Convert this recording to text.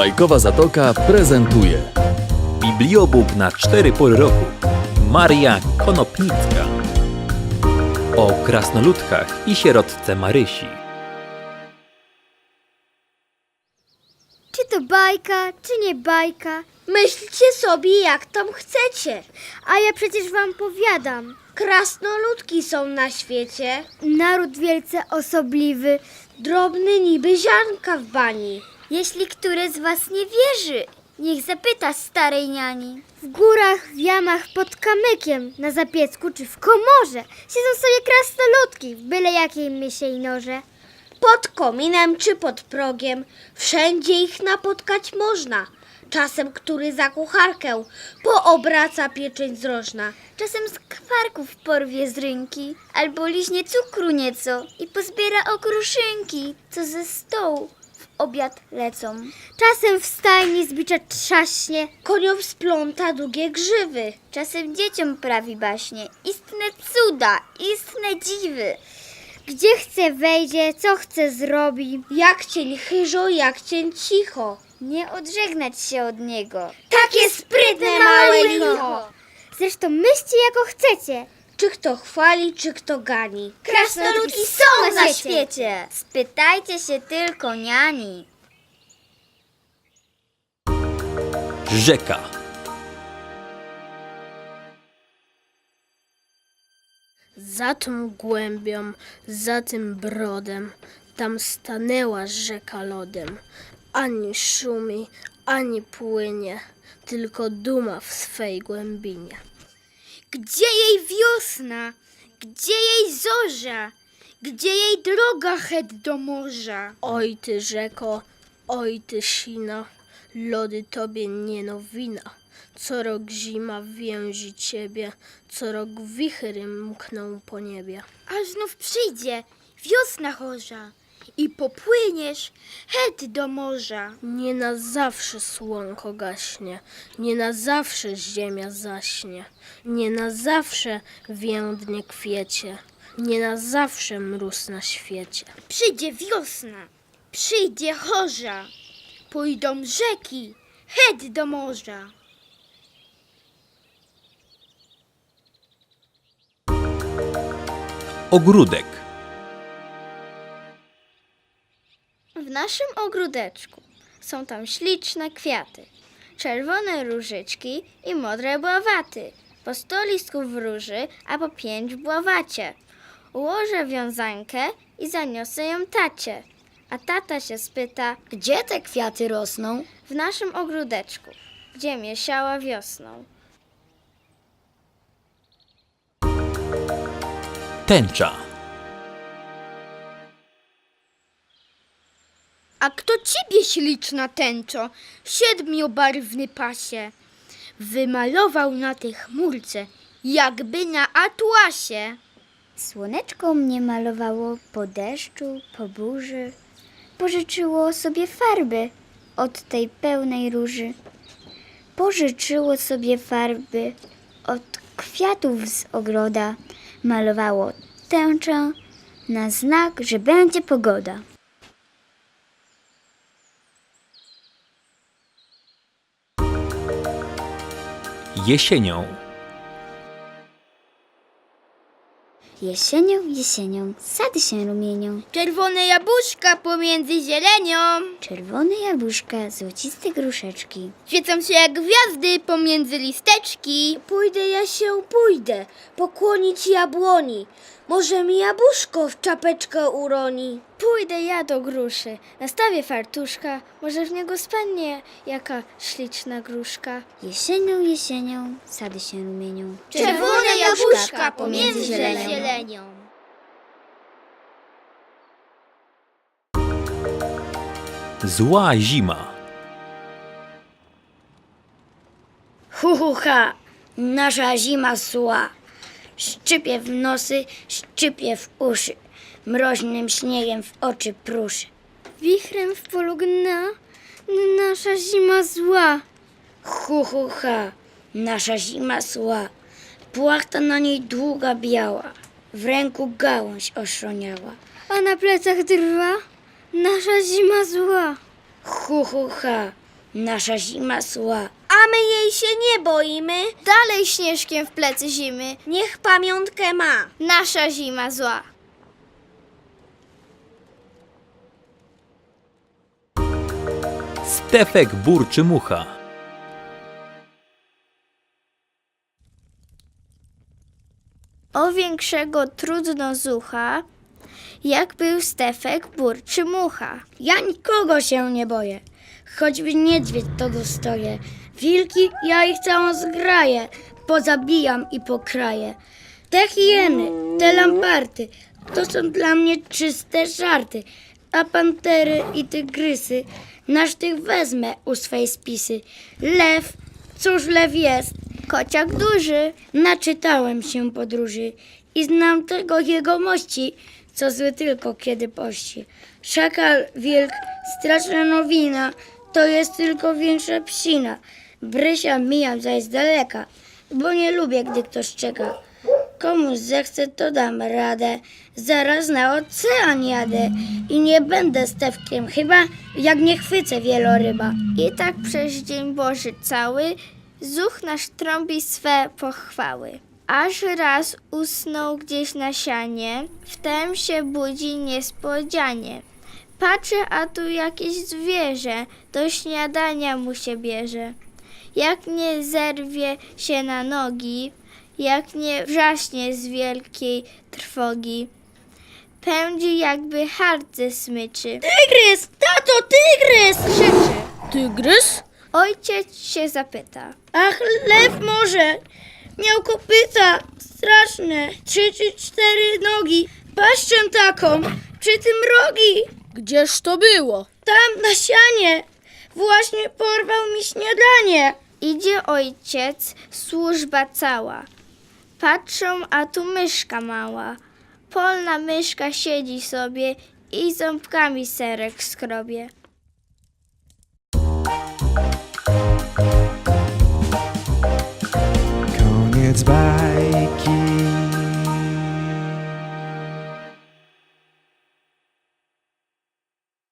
Bajkowa Zatoka prezentuje Bibliobook na cztery pory roku Maria Konopnicka o krasnoludkach i sierotce Marysi. Czy to bajka, czy nie bajka? Myślcie sobie, jak tam chcecie. A ja przecież wam powiadam. Krasnoludki są na świecie, Naród wielce osobliwy. drobny niby ziarnka w bani. Jeśli który z was nie wierzy, niech zapyta starej niani. W górach, w jamach, pod kamykiem, na zapiecku czy w komorze siedzą sobie krasnoludki w byle jakiej mysiej noże. Pod kominem czy pod progiem, wszędzie ich napotkać można. Czasem który za kucharkę poobraca pieczeń zrożna. Czasem z kwarków porwie z rynki, albo liźnie cukru nieco i pozbiera okruszynki, co ze stołu obiad lecą. Czasem w stajni zbicza trzaśnie, Koniom spląta długie grzywy. czasem dzieciom prawi baśnie. Istne cuda, istne dziwy. Gdzie chce wejdzie, co chce zrobi, Jak cień chyżo, jak cień cicho. nie odżegnać się od niego. Takie sprytne małe licho. Zresztą myślcie jako chcecie. Czy kto chwali, czy kto gani. Krasnoludki są na świecie. Spytajcie się tylko niani. Rzeka. Za tą głębią, za tym brodem, tam stanęła rzeka lodem. Ani szumi, ani płynie, tylko duma w swej głębinie. Gdzie jej wiosna? Gdzie jej zorza? Gdzie jej droga het do morza? Oj ty rzeko, oj ty sina, lody tobie nie nowina. Co rok zima więzi ciebie, co rok wichry mkną po niebie. Aż znów przyjdzie wiosna chorza i popłyniesz het do morza. Nie na zawsze słonko gaśnie, nie na zawsze ziemia zaśnie, nie na zawsze więdnie kwiecie, nie na zawsze mróz na świecie. Przyjdzie wiosna, przyjdzie chorza, pójdą rzeki het do morza. Ogródek. W naszym ogródeczku są tam śliczne kwiaty, czerwone różyczki i modre bławaty. Po sto listków róży, a po pięć bławacie. Ułożę wiązankę i zaniosę ją tacie. A tata się spyta, Gdzie te kwiaty rosną? w naszym ogródeczku, gdzie miesiała wiosną. Tęcza. A kto ciebie śliczna tęczo, siedmiobarwny pasie, wymalował na tej chmurce, jakby na atłasie? Słoneczko mnie malowało po deszczu, po burzy, pożyczyło sobie farby od tej pełnej róży. Pożyczyło sobie farby od kwiatów z ogroda, malowało tęczę na znak, że będzie pogoda. Jesienią. Jesienią, jesienią, sady się rumienią. Czerwone jabłuszka pomiędzy zielenią. Czerwone jabłuszka, złociste gruszeczki. Świecą się jak gwiazdy pomiędzy listeczki. Pójdę ja się, pójdę, pokłonić jabłoni. Może mi jabłuszko w czapeczkę uroni. Pójdę ja do gruszy, nastawię fartuszka, może w niego spadnie jaka śliczna gruszka. Jesienią, jesienią, sady się rumienią. Czerwone jabłuszka pomiędzy zielenią. Zła zima. Hu, hu, ha, nasza zima zła. Szczypie w nosy, szczypie w uszy. Mroźnym śniegiem w oczy pruszy. Wichrem w polu gna, nasza zima zła. Hu, hu, ha, nasza zima zła. Płachta na niej długa biała. W ręku gałąź oszroniała. A na plecach drwa, nasza zima zła. Hu, hu, ha, Nasza zima zła. A my jej się nie boimy. Dalej śnieżkiem w plecy zimy. Niech pamiątkę ma. Nasza zima zła. Stefek burczy mucha. O większego trudno zucha, jak był Stefek burczy mucha. Ja nikogo się nie boję, choćby niedźwiedź to dostoję. Wilki, ja ich całą zgraję, pozabijam i pokraję. Te hieny, te lamparty, to są dla mnie czyste żarty. A pantery i tygrysy, nasz tych wezmę u swej spisy. Lew, cóż lew jest? Kociak duży, Naczytałem się podróży i znam tego jegomości, co zły tylko kiedy pości. Szakal, wilk, straszna nowina, to jest tylko większa psina. Brysia mijam zaś z daleka, bo nie lubię, gdy ktoś czeka. Komuś zechce, to dam radę. Zaraz na ocean jadę i nie będę stewkiem, chyba jak nie chwycę wieloryba. i tak przez dzień Boży cały, zuch nasz trąbi swe pochwały. Aż raz usnął gdzieś na sianie, wtem się budzi niespodzianie. Patrzy, a tu jakieś zwierzę, do śniadania mu się bierze. Jak nie zerwie się na nogi, jak nie wrzaśnie z wielkiej trwogi. Pędzi jakby hart ze smyczy. Tygrys! Tato, tygrys! Krzyczy. Tygrys? Ojciec się zapyta. Ach, lew może! Miał kopyta straszne, trzy czy cztery nogi, paszczę taką, przy tym rogi. Gdzież to było? Tam na sianie właśnie porwał mi śniadanie. Idzie ojciec, służba cała. Patrzą, a tu myszka mała. Polna myszka siedzi sobie i ząbkami serek skrobie. Koniec bajki.